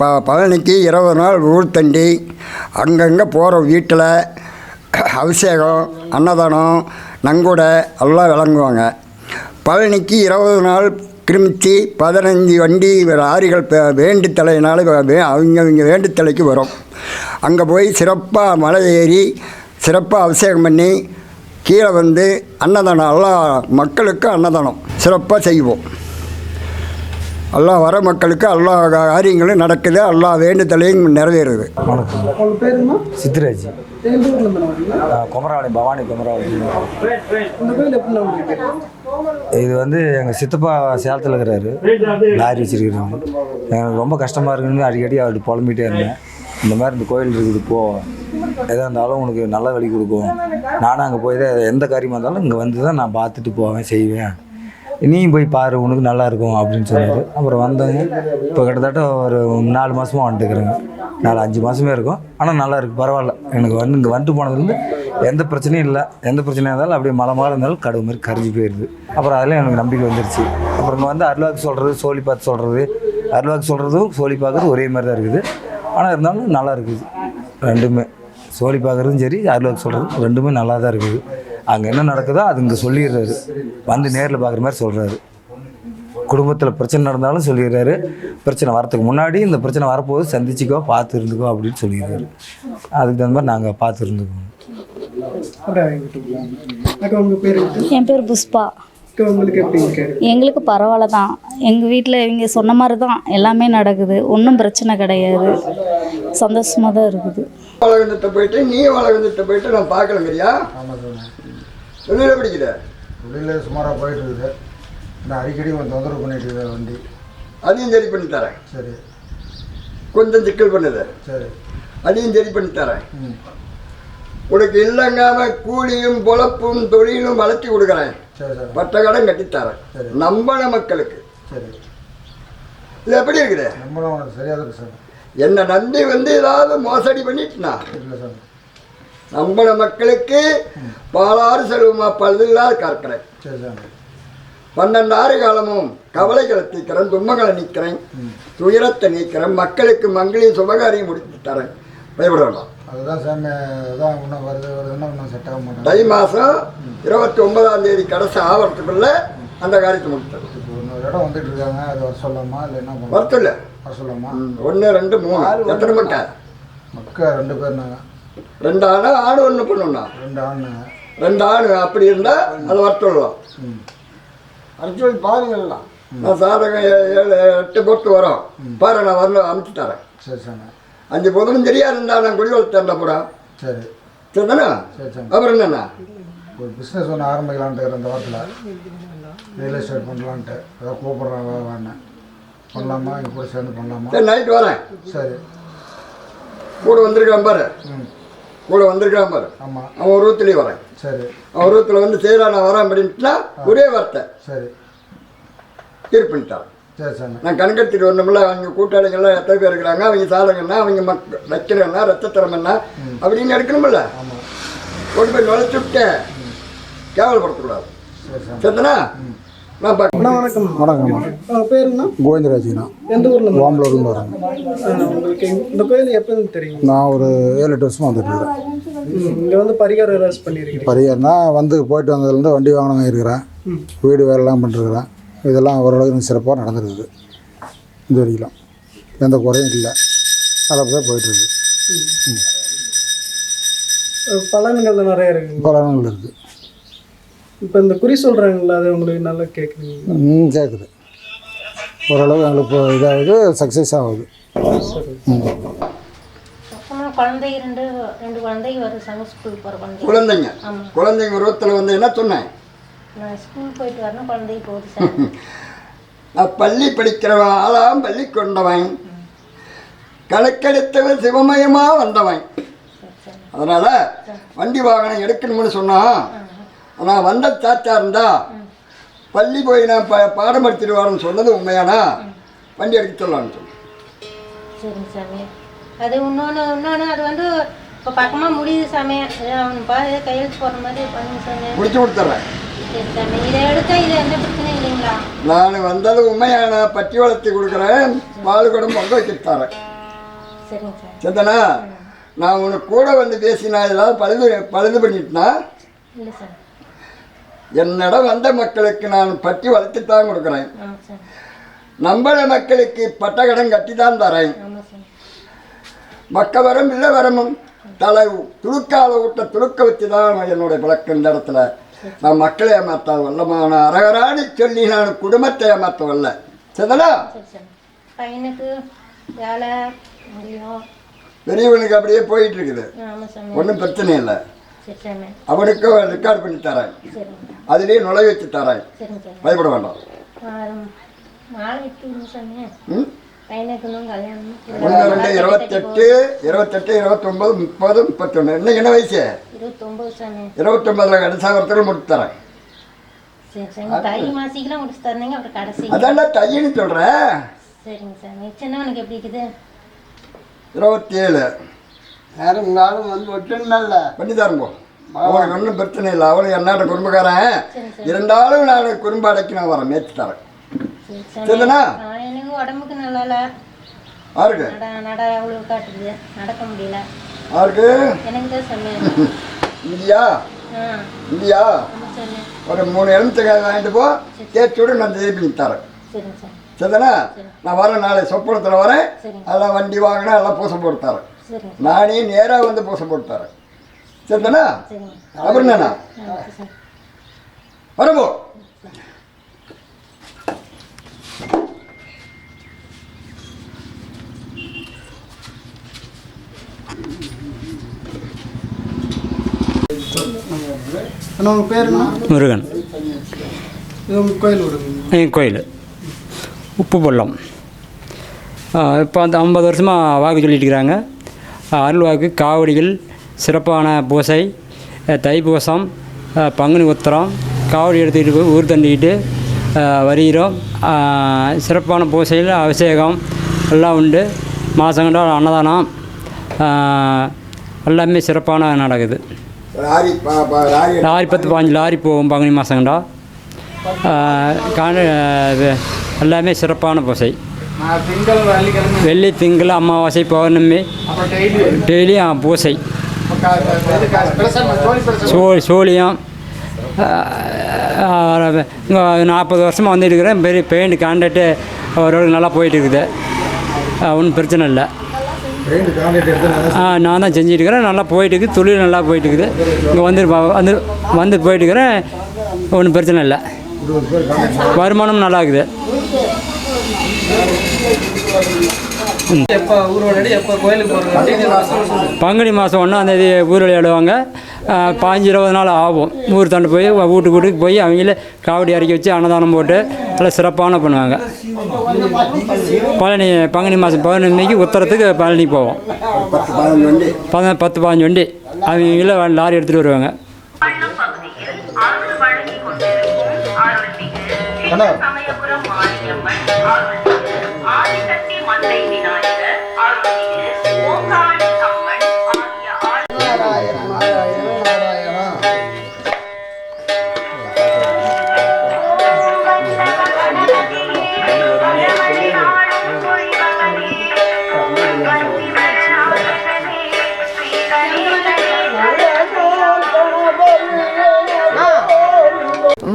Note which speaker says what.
Speaker 1: ப பழனிக்கு இருபது நாள் ஊர் தண்டி அங்கங்கே போகிற வீட்டில் அபிஷேகம் அன்னதானம் நங்கூடை எல்லாம் விளங்குவாங்க. பழனிக்கு இருபது நாள் கிருமிச்சி பதினஞ்சு வண்டி லாரிகள் வேண்டு தலையினால் அவங்க அவங்க அவங்க வேண்டுதலைக்கு வரும். அங்கே போய் சிறப்பாக மலை ஏறி சிறப்பாக அபிஷேகம் பண்ணி கீழே வந்து அன்னதானம் எல்லா மக்களுக்கும் அன்னதானம் சிறப்பாக செய்வோம். எல்லா வர மக்களுக்கு எல்லா காரியங்களும் நடக்குது எல்லா வேண்டுதலையும் நிறைவேறுது.
Speaker 2: வணக்கம் சித்ராஜ் குமரவாணி பவானி குமரவாணி இது வந்து எங்கள் சித்தப்பா சேலத்தில் இருக்கிறாரு. லாரி வச்சிருக்கிறாங்க. எனக்கு ரொம்ப கஷ்டமாக இருக்குன்னு அடிக்கடி அவர்கிட்ட புலம்பிகிட்டே இருந்தேன். இந்த மாதிரி இந்த கோயில் இருக்குது போ. எதாக இருந்தாலும் உனக்கு நல்ல வழி கொடுக்கும். நானும் அங்கே போய் தான் எந்த காரியமாக இருந்தாலும் இங்கே வந்து தான் நான் பார்த்துட்டு போவேன் செய்வேன். நீயும் போய் பாரு உனக்கு நல்லா இருக்கும் அப்படின்னு சொன்னார் அப்புறம் வந்தவங்க இப்போ கிட்டத்தட்ட ஒரு நாலு மாதமாக வந்துட்டுக்கிறேங்க நாலு அஞ்சு மாதமே இருக்கும். ஆனால் நல்லா இருக்குது பரவாயில்ல. எனக்கு வந்து இங்கே வந்துட்டு போனதுலேருந்து எந்த பிரச்சனையும் இல்லை. எந்த பிரச்சனையாக இருந்தாலும் அப்படியே மலை மாதிரி இருந்தாலும் கடவு மாதிரி கரைஞ்சி போயிடுது அப்புறம் அதில் எனக்கு நம்பிக்கை வந்துருச்சு. அப்புறம் இங்கே வந்து அருள்வாக்கு சொல்கிறது சோழி பார்த்து சொல்கிறது அருள்வாக்கு சொல்கிறதும் சோழி பார்க்குறது ஒரே மாதிரி தான் இருக்குது. ஆனால் இருந்தாலும் நல்லா இருக்குது ரெண்டுமே. சோழி பார்க்குறதும் சரி அருள்வாக்கு சொல்கிறதும் ரெண்டுமே நல்லா தான் இருக்குது. அங்கே என்ன நடக்குதோ அது இங்கே சொல்லிடுறாரு. வந்து நேரில் பார்க்குற மாதிரி சொல்கிறாரு குடும்பத்தில் பிரச்சனை நடந்தாலும் சொல்லிடுறாரு. பிரச்சனை வரத்துக்கு முன்னாடி இந்த பிரச்சனை வரப்போது சந்திச்சுக்கோ பார்த்து இருந்துக்கோ அப்படின்னு சொல்லிடுறாரு. அதுக்கு தகுந்த மாதிரி நாங்கள் பார்த்து
Speaker 3: என்ன?
Speaker 4: என் பேர் புஷ்பா. எங்களுக்கு பரவாயில்ல தான் எங்கள் வீட்டில் இவங்க சொன்ன மாதிரி தான் எல்லாமே நடக்குது. ஒன்றும் பிரச்சனை கிடையாது. சந்தோஷமாக தான் இருக்குது.
Speaker 1: வளர்ந்துட்ட போயிட்டு நீ வளர்ந்துட்ட போயிட்டு நான் பார்க்கலங்கிறியா? வெளியில் பிடிக்கிற
Speaker 5: தொழில் சுமாராக போயிட்டு இருக்குது நான் அடிக்கடி கொஞ்சம் தொந்தரவு பண்ணிட்டு இருக்குது வண்டி.
Speaker 1: அதையும் சரி பண்ணி தரேன்.
Speaker 5: சரி.
Speaker 1: கொஞ்சம் சிக்கல் பண்ணுது.
Speaker 5: சரி.
Speaker 1: அதையும் சரி பண்ணி தரேன்.
Speaker 5: ம்.
Speaker 1: உனக்கு இல்லைங்காம கூலியும் பொழப்பும் தொழிலும் வளர்த்தி கொடுக்குறேன்.
Speaker 5: சரி சரி.
Speaker 1: பட்ட கடன் கட்டித்தரேன். நம்பன மக்களுக்கு.
Speaker 5: சரி.
Speaker 1: இது எப்படி இருக்குது?
Speaker 5: நம்மளும் சரியாக இருக்கு சார்.
Speaker 1: என்னை நம்பி வந்து ஏதாவது மோசடி பண்ணிட்டுனா?
Speaker 5: இல்லை சார்.
Speaker 1: நம்பன மக்களுக்கு பாலாறு செல்வமா
Speaker 5: சரி சார்
Speaker 1: பன்னெண்டு ஆறு காலமும் கவலைகளை தீக்கிறேன் துன்பங்களை நீக்கிறேன் துயரத்தை நீக்கிறேன் மக்களுக்கு மங்களையும் சுபகாரியம் முடித்து தரேன். பயப்பட வேண்டாம்
Speaker 5: அதுதான் சாமி அதான் இன்னும் வருது வருதுன்னா இன்னும் செட் ஆக மாட்டேன்
Speaker 1: தை மாதம் இருபத்தி ஒன்பதாம் தேதி கடைசி ஆவறதுக்குள்ள அந்த காரியத்தை முடித்தது
Speaker 5: இப்போ இன்னொரு இடம் வந்துட்டு இருக்காங்க அது வர சொல்லாமா இல்லை என்ன
Speaker 1: வரத்துல
Speaker 5: வர சொல்லாமா?
Speaker 1: ஒன்று ரெண்டு மூணு. எத்தனை மக்கா
Speaker 5: மக்கள் ரெண்டு பேர்னாங்க
Speaker 1: ரெண்டு ஆணு ஆடு ஒன்று பொண்ணுண்ணா
Speaker 5: ரெண்டு ஆணுங்க
Speaker 1: ரெண்டு ஆணு அப்படி இருந்தால் அது வரத்துள்ளலாம்
Speaker 5: ம்.
Speaker 1: அர்ஜுன் பாருங்கள்லாம் நான் சாதகம் ஏ- ஏழு எட்டு பொட்டு வரும். பாரு நான் வரணும் அமுச்சு தரேன்.
Speaker 5: சரி சாமி
Speaker 1: அஞ்சு பொதுவும் தெரியா இருந்தா நான் குடி வளர்த்தேன்டா பூரா
Speaker 5: சரி.
Speaker 1: சரிதானே?
Speaker 5: சரி
Speaker 1: அப்புறம் என்னண்ணா?
Speaker 5: ஒரு பிஸ்னஸ் ஒன்று ஆரம்பிக்கலான்ட்டு இந்த வாரத்தில். ரியல் எஸ்டேட் பண்ணலான்ட்டு. ஏதாவது கூப்பிட்றாங்க வேணேன் பண்ணலாமா? இங்கே கூட சேர்ந்து பண்ணலாமா?
Speaker 1: சரி நைட் வரேன்.
Speaker 5: சரி.
Speaker 1: கூட வந்திருக்கான் பாரு.
Speaker 5: ம்.
Speaker 1: கூட வந்திருக்கான் பாரு.
Speaker 5: ஆமாம்
Speaker 1: அவன் ஒரு ரூத்துலேயும் வரேன்.
Speaker 5: சரி.
Speaker 1: அவன் ரூத்தில் வந்து செய்கிறா நான் வரேன் அப்படின்ட்டுனா ஒரே வார்த்தை.
Speaker 5: சரி.
Speaker 1: தீர்ப்பு பண்ணிட்டான்.
Speaker 5: சரி சாமி
Speaker 1: நான் கணக்கெடுத்துட்டு வரணும்ல அவங்க கூட்டாளிகள்லாம் எத்தனை பேர் இருக்கிறாங்க அவங்க சாதகம்னா அவங்க மக் வைக்கிறேன்னா ரத்தத்திரம் என்ன அப்படின்னு எடுக்கணுமில்ல
Speaker 5: ஆமாம்
Speaker 1: கொண்டு போய் நுழைச்சு விட்டேன். கேவலப்படுத்தக்கூடாது.
Speaker 5: சரி சாமி
Speaker 1: சரிதானா
Speaker 3: அண்ணா வணக்கம்.
Speaker 5: வணக்கம் கோவிந்தராஜினா
Speaker 3: எந்த ஊர்ல இருந்து
Speaker 5: ஓம்பலூர்லேருந்து வரேன்
Speaker 3: ஆ, உங்களுக்கு இந்த- இந்த கோயில் எப்போ தெரியும்
Speaker 5: நான் ஒரு ஏழு எட்டு வருஷமாக வந்துட்டு இருக்கேன்.
Speaker 3: இங்கே வந்து பரிகாரம்
Speaker 5: வந்து போயிட்டு வந்ததுலேருந்து வண்டி வாங்கினவங்க இருக்கிறேன். வீடு வேலைலாம் பண்ணிருக்கிறேன். இதெல்லாம் ஓரளவுக்கு சிறப்பாக நடந்துருக்குது. இது வரைக்கும் எந்த குறையும் இல்லை. நல்லபடியாக போயிட்டுருக்கு
Speaker 3: பலன்கள் நிறைய இருக்குங்க.
Speaker 5: பலன்கள் இருக்குது
Speaker 3: இப்போ இந்த குறி சொல்கிறாங்கல்ல அது உங்களுக்கு நல்லா கேட்குறீங்க
Speaker 5: ம் கேட்குது ஓரளவு எங்களுக்கு இதாகுது சக்ஸஸ் ஆகுது.
Speaker 6: குழந்தை ரெண்டு ரெண்டு குழந்தைங்க வரும் சாங்க ஸ்கூல் போகிற குழந்தை.
Speaker 1: குழந்தைங்க? குழந்தைங்க ரூத்தில் வந்து என்ன சொன்னேன்?
Speaker 6: நான் ஸ்கூல் போயிட்டு வரணும் குழந்தை போகுது சார்.
Speaker 1: நான் பள்ளி படிக்கிறவன் ஆளாம் பள்ளி கொண்டவன். கணக்கெடுத்தவன் சிவமயமாக வந்தவன். அதனால் வண்டி வாகனம் எடுக்கணும்னு சொன்னான் நான் வந்த தாத்தா இருந்தா பள்ளி போய் நான் ப பாடம் படிச்சுட்டு வரேன்னு சொன்னது உண்மையானா? வண்டி எடுக்க சொல்லலான்னு சொன்னேன்.
Speaker 6: சரிங்க சாமி. அது இன்னொன்று இன்னொன்று அது வந்து இப்போ பக்கமாக முடியுது சாமி. அது அவன் பா ஏதோ கையெழுத்து போடுற மாதிரி பண்ணுங்க சாமி.
Speaker 1: முடிச்சு கொடுத்துட்றேன்
Speaker 6: சரி சாமி. இதை எடுத்தா எந்த பிரச்சனையும் இல்லைங்களா?
Speaker 1: நான் வந்தது உண்மையான? பட்டி வளர்த்தி கொடுக்குறேன். பால் குடம் பொங்க வச்சு தரேன்.
Speaker 6: சரிங்க சார்
Speaker 1: சரிதானா நான் உனக்கு கூட வந்து பேசினா ஏதாவது பழுது பழுது பண்ணிட்டுனா?
Speaker 6: இல்லை சார்
Speaker 1: என்னிடம் வந்த மக்களுக்கு நான் பட்டி வளர்த்து தான் கொடுக்குறேன் நம்மள மக்களுக்கு பட்டகடம் கட்டி தான் தரேன்.
Speaker 6: ஆமாம் சார்.
Speaker 1: மக்க வரம் இல்லை வரமும் தலை துளுக்கால விட்ட துளுக்க வச்சு தான் என்னுடைய பழக்கம் இந்த இடத்துல. நான் மக்களை ஏமாற்ற வல்லமான அரகராணி சொல்லி நான் குடும்பத்தை ஏமாற்ற வரல
Speaker 6: சார் பையனுக்கு வேலை
Speaker 1: பெரியவனுக்கு அப்படியே போயிட்டு இருக்குது. ஒன்றும் பிரச்சனை இல்லை. அவனுக்கும் ரெக்கார்ட் பண்ணி தரேன்.
Speaker 6: சரிங்க.
Speaker 1: அதுலேயும் நுழைய வச்சு தரேன். பயப்பட வேண்டாம். ஒன்று ரெண்டு இருபத்தெட்டு இருபத்தெட்டு இருபத்தொம்பது முப்பது முப்பத்தொன்று இன்னைக்கு என்ன வயசு? இருபத்தொம்பதுல கடைசாகரத்தில் முடிச்சு தரேன். அதான்டா தையன்னு சொல்கிறேன் இருபத்தி ஏழு
Speaker 7: யாரும் நாளும் வந்து ஒட்டுனல்ல
Speaker 1: பண்ணி தருங்கோ. அவனுக்கு ஒன்றும் பிரச்சனை இல்லை. குறும்புக்காரன்
Speaker 6: சரி சார்.
Speaker 1: இருந்தாலும் நான் குறும்பு அடைக்கி நான் வரேன் மேய்ச்சி தரேன்.
Speaker 6: சரி சாமி
Speaker 1: சரிதானா
Speaker 6: ஆ, எனக்கு உடம்புக்கு நல்லா இல்லை.
Speaker 1: யாருக்கு?
Speaker 6: நட நட அவ்வளோ காட்டுது. நடக்க முடியல.
Speaker 1: யாருக்கு?
Speaker 6: எனக்கு தான் ஆமாம் சாமி
Speaker 1: ஒரு மூணு எலுமிச்சக்காய் வாங்கிட்டு போ. தேய்ச்சோடு நான் திருப்பி தரேன். சரிதானா? நான் வரேன் நாளை. சொப்பனத்தில் வரேன். அதெல்லாம் வண்டி வாங்கினா எல்லாம் பூசை போட்டு தரேன். நானே நேராக வந்து பூசை போட்டு தரேன். சரிதானா அப்புறம் என்னண்ணா வரப்போ
Speaker 3: உங்கள் பேர் என்ன?
Speaker 8: முருகன்.
Speaker 3: இது உங்கள் கோயில்
Speaker 8: என் கோயில். உப்பு பள்ளம் இப்போ அந்த ஐம்பது வருஷமாக வாக்கு சொல்லிட்டு இருக்கிறாங்க. அருள் வாக்கு காவடிகள் சிறப்பான பூசை தைப்பூசம் பங்குனி உத்திரம் காவடி எடுத்துக்கிட்டு போய் ஊர் தண்டிக்கிட்டு வருகிறோம். சிறப்பான பூசையில் அபிஷேகம் எல்லாம் உண்டு. மாதங்கண்டா அன்னதானம் அஹ், எல்லாமே சிறப்பான நடக்குது.
Speaker 1: லாரி
Speaker 8: பத்து பாஞ்சு லாரி போகும் பங்குனி மாதங்கண்டா. காண இது எல்லாமே சிறப்பான பூசை. வெள்ளி திங்கள் அமாவாசை பௌர்ணமி.
Speaker 3: அப்புறம் டெய்லி.
Speaker 8: டெய்லி பூசை. சோ சோழியம். நாற்பது வருஷமாக வந்துட்டு இருக்கிறேன் பெரிய பெயிண்ட் கான்ட்ராக்டு ஓரளவுக்கு நல்லா போயிட்டு இருக்குது ஒன்றும் பிரச்சனை இல்லை. ஆ, நான் தான் செஞ்சுட்டு இருக்கிறேன் நல்லா போயிட்டு இருக்குது தொழில் நல்லா போயிட்டு இருக்குது இங்கே வந்து வந்து வந்து போயிட்டு இருக்கிறேன் ஒன்றும் பிரச்சனை இல்லை. வருமானம் நல்லா இருக்குது பங்குனி மாதம் ஒன்றாந்தேதி ஊர் விளையாடுவாங்க பாஞ்சு இருபது நாள் ஆகும். ஊர் தாண்டு போய் வீட்டுக்கு வீட்டுக்கு போய் அவங்களே காவடி இறக்கி வச்சு அன்னதானம் போட்டு நல்லா சிறப்பான பண்ணுவாங்க. பழனி பங்குனி மாதம் பௌர்ணமிக்கு உத்தரத்துக்கு பழனி போவோம்.
Speaker 1: பத்து பதினஞ்சு வண்டி
Speaker 8: பத பத்து பாஞ்சு வண்டி. அவங்கள லாரி எடுத்துகிட்டு வருவாங்க.
Speaker 9: பள்ளம்